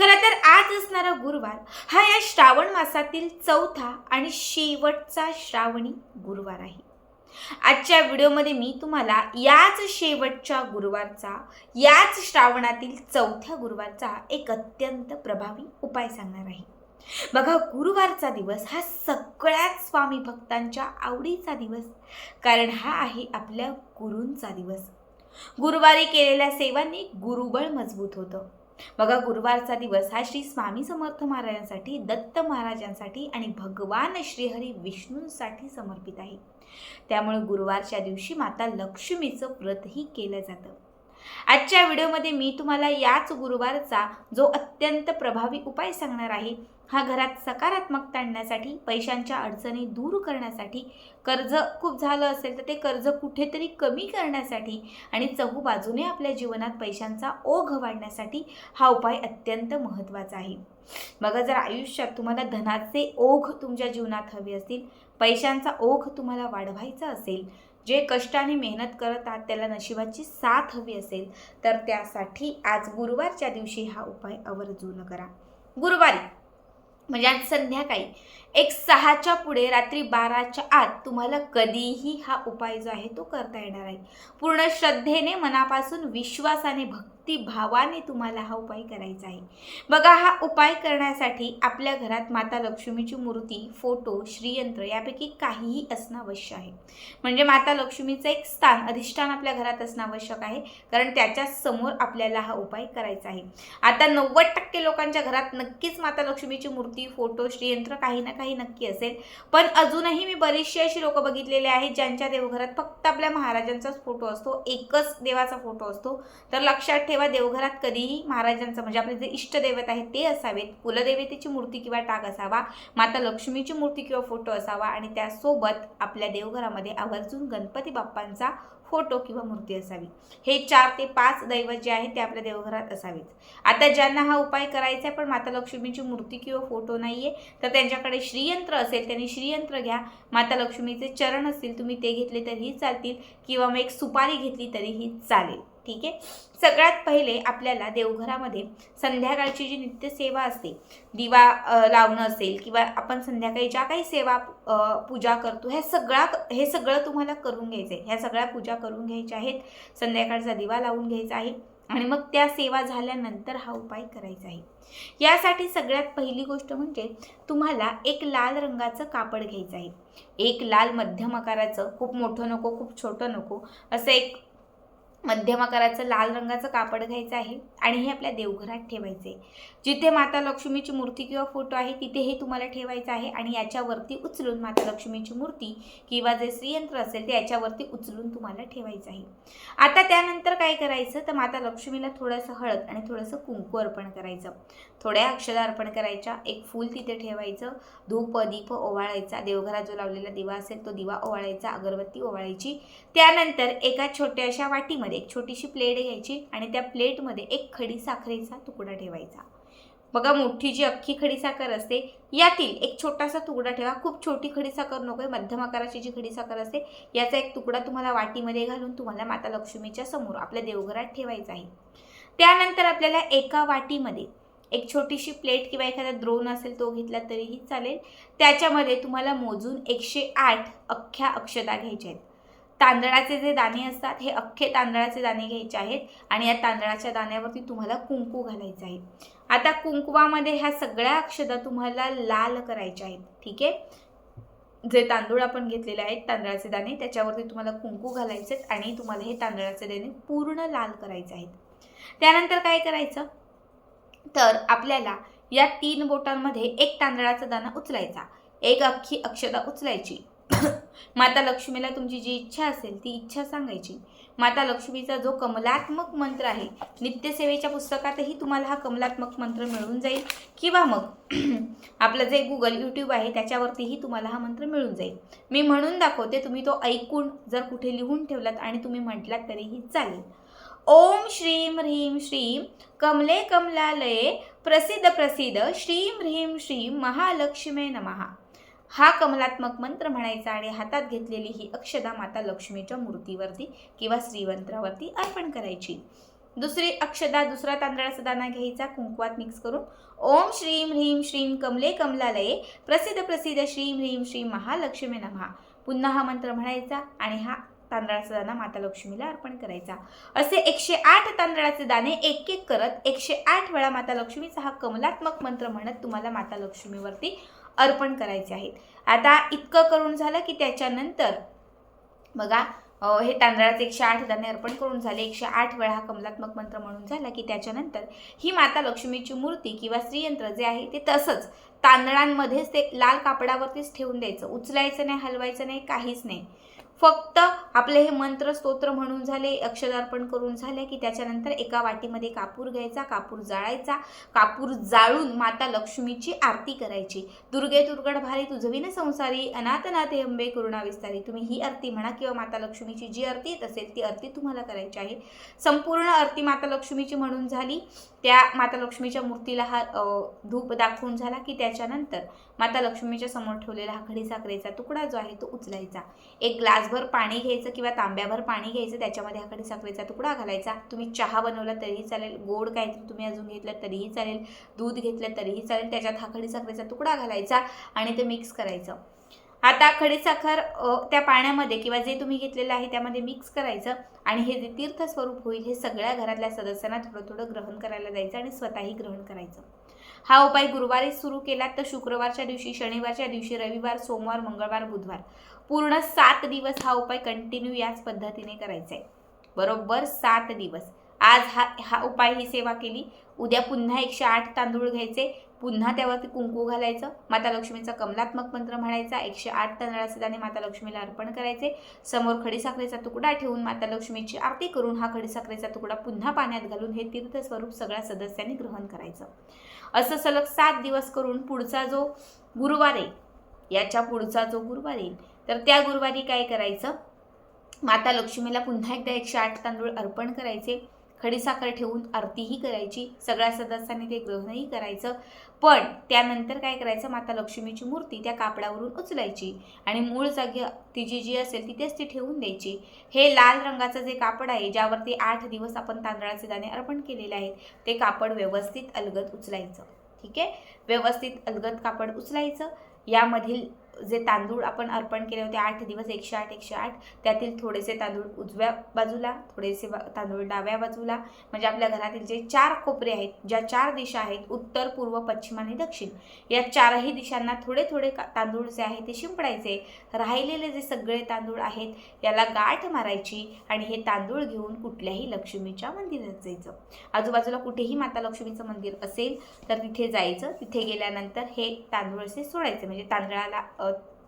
खरं तर आज असणारा गुरुवार हा या श्रावण मासातील चौथा आणि शेवटचा श्रावणी गुरुवार आहे. आजच्या व्हिडिओमध्ये मी तुम्हाला याच शेवटच्या गुरुवारचा याच श्रावणातील चौथ्या गुरुवारचा एक अत्यंत प्रभावी उपाय सांगणार आहे. बघा गुरुवारचा दिवस हा सगळ्याच स्वामी भक्तांच्या आवडीचा दिवस कारण हा आहे आपल्या गुरूंचा दिवस. गुरुवारी केलेल्या सेवांनी गुरुबळ मजबूत होतं. बघा गुरुवारचा दिवस हा श्री स्वामी समर्थ महाराजांसाठी दत्त महाराजांसाठी आणि भगवान श्रीहरी विष्णूंसाठी समर्पित आहे. त्यामुळे गुरुवारच्या दिवशी माता लक्ष्मीचं व्रतही केलं जातं. आजच्या व्हिडिओमध्ये मी तुम्हाला याच गुरुवारचा जो अत्यंत प्रभावी उपाय सांगणार आहे हा घरात सकारात्मकता आणण्यासाठी पैशांच्या अडचणी दूर करण्यासाठी कर्ज खूप झालं असेल तर ते कर्ज कुठेतरी कमी करण्यासाठी आणि चहूबाजूने आपल्या जीवनात पैशांचा ओघ वाढण्यासाठी हा उपाय अत्यंत महत्त्वाचा आहे. बघा जर आयुष्यात तुम्हाला धनाचे ओघ तुमच्या जीवनात हवे असतील पैशांचा ओघ तुम्हाला वाढवायचा असेल जे कष्टाने मेहनत करत आहात त्याला नशिबाची साथ हवी असेल तर त्यासाठी आज गुरुवारच्या दिवशी हा उपाय आवर्जून करा. गुरुवारी! म्हणजे आज संध्याकाळी. एक सहाच्या पुढे रात्री बाराच्या आत तुम्हाला कधीही हा उपाय जो आहे तो करता येणार आहे. पूर्ण श्रद्धेने मनापासून विश्वासाने भक्तिभावाने तुम्हाला हा उपाय करायचा आहे. बघा हा उपाय करण्यासाठी आपल्या घरात माता लक्ष्मीची मूर्ती फोटो श्रीयंत्र यापैकी काहीही असणं आवश्यक आहे. म्हणजे माता लक्ष्मीचं एक स्थान अधिष्ठान आपल्या घरात असणं आवश्यक आहे. कारण त्याच्यासमोर आपल्याला हा उपाय करायचा आहे. आता नव्वद टक्के लोकांच्या घरात नक्कीच माता लक्ष्मीची मूर्ती फोटो श्रीयंत्र काही ना काही नक्की असेल. पण अजूनही मी बरेचसे अशी लोक बघितलेले आहेत ज्यांच्या देवघरात फक्त आपल्या महाराजांचाच फोटो असतो एकच देवाचा फोटो असतो. तर लक्षात ठेवा देवघरात कधीही महाराजांचा म्हणजे आपले जे इष्टदैवत आहेत ते असावेत. कुलदेवतेची मूर्ती किंवा टाक असावा माता लक्ष्मीची मूर्ती किंवा फोटो असावा आणि त्यासोबत आपल्या देवघरामध्ये आवर्जून गणपती बाप्पांचा फोटो किंवा मूर्ती असावी. हे चार ते पाच दैवत जे आहेत ते आपल्या देवघरात असावेत. आता ज्यांना हा उपाय करायचा आहे पण माता लक्ष्मीची मूर्ती किंवा फोटो नाही आहे तर त्यांच्याकडे श्रीयंत्र असेल त्यांनी श्रीयंत्र घ्या. माता लक्ष्मीचे चरण असतील तुम्ही ते घेतले तरीही चालतील किंवा मग एक सुपारी घेतली तरीही चालेल. ठीक आहे? सगळ्यात पहिले आपल्याला देवघरामध्ये संध्याकाळची जी नित्यसेवा असते दिवा लावणं असेल किंवा आपण संध्याकाळी ज्या काही सेवा पूजा करतो ह्या सगळ्या हे सगळं तुम्हाला करून घ्यायचं आहे ह्या सगळ्या पूजा करून घ्यायच्या आहेत. संध्याकाळचा दिवा लावून घ्यायचा आहे आणि मग त्या सेवा झाल्यानंतर हा उपाय करायचा आहे. यासाठी सगळ्यात पहिली गोष्ट म्हणजे तुम्हाला एक लाल रंगाचं कापड घ्यायचं आहे. एक लाल मध्यम आकाराचं खूप मोठं नको खूप छोटं नको असं एक मध्यम आकाराचं लाल रंगाचं कापड घ्यायचं आहे आणि हे आपल्या देवघरात ठेवायचे जिथे माता लक्ष्मीची मूर्ती किंवा फोटो आहे तिथे हे तुम्हाला ठेवायचं आहे आणि याच्यावरती उचलून माता लक्ष्मीची मूर्ती किंवा जे श्रीयंत्र असेल ते याच्यावरती उचलून तुम्हाला ठेवायचं आहे. आता त्यानंतर काय करायचं तर माता लक्ष्मीला थोडंसं हळद आणि थोडंसं कुंकू अर्पण करायचं. थोड्या अक्षरा अर्पण करायच्या एक फूल तिथे ठेवायचं धूप दीप ओवाळायचा देवघरात जो लावलेला दिवा असेल तो दिवा ओवाळायचा अगरबत्ती ओवाळायची. त्यानंतर एका छोट्याशा वाटीमध्ये एक छोटीशी प्लेट घ्यायची आणि त्या प्लेटमध्ये एक खडी साखरेचा तुकडा ठेवायचा. बघा मोठी जी अख्खी खडीसाखर असते यातील एक छोटासा तुकडा ठेवा. खूप छोटी खडीसाखर नको आहे मध्यम आकाराची जी खडीसाखर असते याचा एक तुकडा तुम्हाला वाटीमध्ये घालून तुम्हाला माता लक्ष्मीच्या समोर आपल्या देवघरात ठेवायचा आहे. त्यानंतर आपल्याला एका वाटीमध्ये एक छोटीशी प्लेट किंवा एखादा द्रोण असेल तो घेतला तरीही चालेल. त्याच्यामध्ये तुम्हाला मोजून एकशे आठ अख्ख्या अक्षता घ्यायच्या आहेत. तांदळाचे जे दाणे असतात हे अख्खे तांदळाचे दाणे घ्यायचे आहेत आणि या तांदळाच्या दाण्यावरती तुम्हाला कुंकू घालायचं आहे. आता कुंकवामध्ये ह्या सगळ्या अक्षदा तुम्हाला लाल करायच्या आहेत ठीक आहे? जे तांदूळ आपण घेतलेले आहेत तांदळाचे दाणे त्याच्यावरती तुम्हाला कुंकू घालायचे आहेत आणि तुम्हाला हे तांदळाचे दाणे पूर्ण लाल करायचे आहेत. त्यानंतर काय करायचं? तर आपल्याला या तीन बोटांमध्ये एक तांदळाचा दाणा उचलायचा. एक अख्खी अक्षता उचलायची. माता लक्ष्मीला तुमची जी इच्छा असेल ती इच्छा सांगायची. माता लक्ष्मीचा जो कमलात्मक मंत्र आहे नित्यसेवेच्या पुस्तकातही तुम्हाला हा कमलात्मक मंत्र मिळून जाईल. किंवा मग आपलं जे गुगल यूट्यूब आहे त्याच्यावरतीही तुम्हाला हा मंत्र मिळून जाईल. मी म्हणून दाखवते तुम्ही तो ऐकून जर कुठे लिहून ठेवलात आणि तुम्ही म्हटलात तरीही चालेल. ओम श्रीम ह्रीम श्रीम कमले कमलालये प्रसिद्ध प्रसिद्ध श्रीम ह्रीम श्रीम महालक्ष्मे नमहा हा कमलात्मक मंत्र म्हणायचा आणि हातात घेतलेली ही अक्षदा माता लक्ष्मीच्या मूर्तीवरती किंवा श्रीवंत्रावरती अर्पण करायची. दुसरी अक्षदा दुसरा तांदळाचा दाना घ्यायचा कुंकवात मिक्स करून. ओम श्रीम ह्रीम श्रीम कमले कमलालये प्रसिद्ध प्रसिद्ध श्रीम ह्रीम श्री महालक्ष्मी नमहा. पुन्हा हा मंत्र म्हणायचा आणि हा तांदळाचा दाना माता लक्ष्मीला अर्पण करायचा. असे एकशे आठ तांदळाचे दाणे एक एक करत एकशे आठ वेळा माता लक्ष्मीचा हा कमलात्मक मंत्र म्हणत तुम्हाला माता लक्ष्मीवरती अर्पण करायचे आहेत. आता इतकं करून झालं की त्याच्यानंतर बघा हे तांदळाचे एकशे आठ दाणे अर्पण करून झाले. एकशे आठ वेळा हा कमलात्मक मंत्र म्हणून झाला की त्याच्यानंतर ही माता लक्ष्मीची मूर्ती किंवा स्त्रीयंत्र जे आहे ते तसंच तांदळांमध्येच ते लाल कापडावरतीच ठेवून द्यायचं. उचलायचं नाही हलवायचं नाही काहीच नाही. फक्त आपले हे मंत्र स्तोत्र म्हणून झाले अक्षदार्पण करून झाले की त्याच्यानंतर एका वाटीमध्ये कापूर घ्यायचा कापूर जाळायचा कापूर जाळून माता लक्ष्मीची आरती करायची. दुर्गे दुर्गड भारी तुझविन संसारी अनाथनाथे अंबे करुणा विस्तारी. तुम्ही ही आरती म्हणा किंवा माता लक्ष्मीची जी आरती येत असेल ती आरती तुम्हाला करायची आहे. संपूर्ण आरती माता लक्ष्मीची म्हणून झाली. त्या माता लक्ष्मीच्या मूर्तीला हा धूप दाखवून झाला की त्याच्यानंतर माता लक्ष्मीच्या समोर ठेवलेला हा खडीसाखरेचा तुकडा जो आहे तो उचलायचा. एक ग्लास ग्लासभर पाणी घ्यायचं किंवा तांब्याभर पाणी घ्यायचं त्याच्यामध्ये हा साखरेचा तुकडा घालायचा. तुम्ही चहा बनवला तरीही चालेल गोड काहीतरी तुम्ही अजून घेतलं तरीही चालेल दूध घेतलं तरीही चालेल त्याच्यात हा खडीसाखरेचा तुकडा घालायचा आणि ते मिक्स करायचं. आता खडीसाखर त्या पाण्यामध्ये किंवा जे तुम्ही घेतलेलं आहे त्यामध्ये मिक्स करायचं आणि हे जे तीर्थस्वरूप होईल हे सगळ्या घरातल्या सदस्यांना थोडं थोडं ग्रहण करायला द्यायचं आणि स्वतःही ग्रहण करायचं. हा उपाय गुरुवारी सुरू केला तर शुक्रवारच्या दिवशी शनिवारच्या दिवशी रविवार सोमवार मंगळवार बुधवार. पूर्ण सात दिवस हा उपाय कंटिन्यू याच पद्धतीने करायचा आहे. बरोबर सात दिवस. आज हा हा उपाय ही सेवा केली. उद्या पुन्हा एकशे आठ तांदूळ घ्यायचे. पुन्हा त्यावरती कुंकू घालायचं. माता लक्ष्मीचा कमलात्मक मंत्र म्हणायचा. एकशे आठ तांदळाचे दाणे माता लक्ष्मीला अर्पण करायचे. समोर खडीसाखरेचा तुकडा ठेवून माता लक्ष्मीची आरती करून हा खडीसाखरेचा तुकडा पुन्हा पाण्यात घालून हे तीर्थस्वरूप सगळ्या सदस्यांनी ग्रहण करायचं. असं सलग सात दिवस करून पुढचा जो गुरुवार आहे याच्या पुढचा जो गुरुवार येईल तर त्या गुरुवारी काय करायचं? माता लक्ष्मीला पुन्हा एकदा एकशे आठ तांदूळ अर्पण करायचे. खडीसाखर ठेवून आरतीही करायची. सगळ्या सदस्यांनी ते ग्रहणही करायचं. पण त्यानंतर काय करायचं? माता लक्ष्मीची मूर्ती त्या कापडावरून उचलायची आणि मूळ जागी तिची जी असेल तिथेच ती ठेवून द्यायची. हे लाल रंगाचं जे कापड आहे ज्यावरती आठ दिवस आपण तांदळाचे दाणे अर्पण केलेले आहेत ते कापड व्यवस्थित अलगद उचलायचं. ठीक आहे? व्यवस्थित अलगद कापड उचलायचं. यामधील जे तांदूळ आपण अर्पण केले होते आठ दिवस एकशे आठ एकशे आठ त्यातील थोडेसे तांदूळ उजव्या बाजूला थोडेसे तांदूळ डाव्या बाजूला. म्हणजे आपल्या घरातील जे चार कोपरे आहेत ज्या चार दिशा आहेत उत्तर पूर्व पश्चिम आणि दक्षिण या चारही दिशांना थोडे थोडे का- तांदूळ जे आहे ते शिंपडायचे. राहिलेले जे सगळे तांदूळ आहेत याला गाठ मारायची आणि हे तांदूळ घेऊन कुठल्याही लक्ष्मीच्या मंदिरात जायचं. आजूबाजूला कुठेही माता लक्ष्मीचं मंदिर असेल तर तिथे जायचं. तिथे गेल्यानंतर हे तांदूळ असे सोडायचे. म्हणजे तांदळाला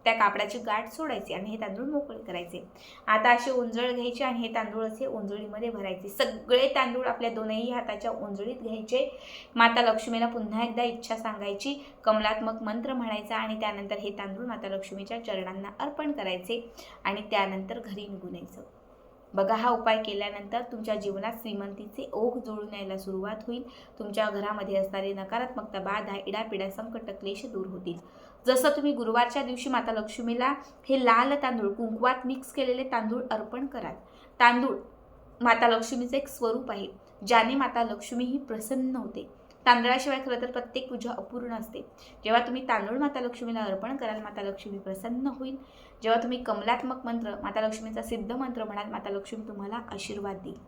त्या कापडाची गाठ सोडायची आणि हे तांदूळ मोकळे करायचे. आता असे उंजळ घ्यायचे आणि हे तांदूळ असे ओंजळीमध्ये भरायचे. सगळे तांदूळ आपल्या दोनही हाताच्या उंजळीत घ्यायचे. माता लक्ष्मीला पुन्हा एकदा इच्छा सांगायची. कमलात्मक मंत्र म्हणायचा आणि त्यानंतर हे तांदूळ माता लक्ष्मीच्या चरणांना अर्पण करायचे आणि त्यानंतर घरी निघून यायचं. बघा हा उपाय केल्यानंतर तुमच्या जीवनात श्रीमंतीचे ओघ जुळून यायला सुरुवात होईल. तुमच्या घरामध्ये असणारी नकारात्मकता बाधा इडापिडा संकट क्लेश दूर होतील. जसं तुम्ही गुरुवारच्या दिवशी माता लक्ष्मीला हे लाल तांदूळ कुंकवात मिक्स केलेले तांदूळ अर्पण कराल. तांदूळ माता लक्ष्मीचं एक स्वरूप आहे ज्याने माता लक्ष्मी ही प्रसन्न होते. तांदळाशिवाय खरं तर प्रत्येक पूजा अपूर्ण असते. जेव्हा तुम्ही तांदूळ माता लक्ष्मीला अर्पण कराल माता लक्ष्मी प्रसन्न होईल. जेव्हा तुम्ही कमलात्मक मंत्र माता लक्ष्मीचा सिद्ध मंत्र म्हणाल माता लक्ष्मी तुम्हाला आशीर्वाद देईल.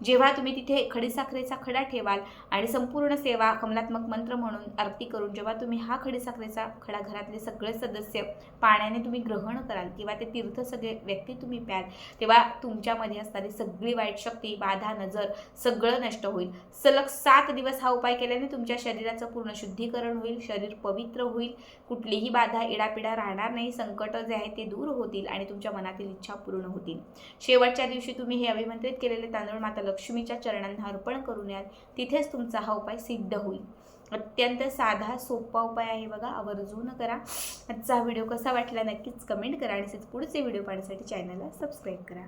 जेव्हा तुम्ही तिथे खडीसाखरेचा खडा ठेवाल आणि संपूर्ण सेवा कमलात्मक मंत्र म्हणून आरती करून जेव्हा तुम्ही हा खडीसाखरेचा खडा घरातले सगळे सदस्य पाण्याने तुम्ही ग्रहण कराल किंवा ते तीर्थ सगळे व्यक्ती तुम्ही प्याल तेव्हा तुमच्यामध्ये असणारी सगळी वाईट शक्ती बाधा नजर सगळं नष्ट होईल. सलग सात दिवस हा उपाय केल्याने तुमच्या शरीराचं पूर्ण शुद्धीकरण होईल शरीर पवित्र होईल. कुठलीही बाधा इडापिडा राहणार नाही संकट जे आहे ते दूर होतील आणि तुमच्या मनातील इच्छा पूर्ण होतील. शेवटच्या दिवशी तुम्ही हे अभिमंत्रित केलेले तांदूळ माता लक्ष्मीच्या चरणांना अर्पण करून याल. तिथेच तुमचा हा उपाय सिद्ध होईल. अत्यंत साधा सोपा उपाय आहे बघा. आवर्जून करा. आजचा व्हिडिओ कसा वाटला नक्कीच कमेंट करा आणि पुढचे व्हिडिओ पाहण्यासाठी चॅनलला सबस्क्राईब करा.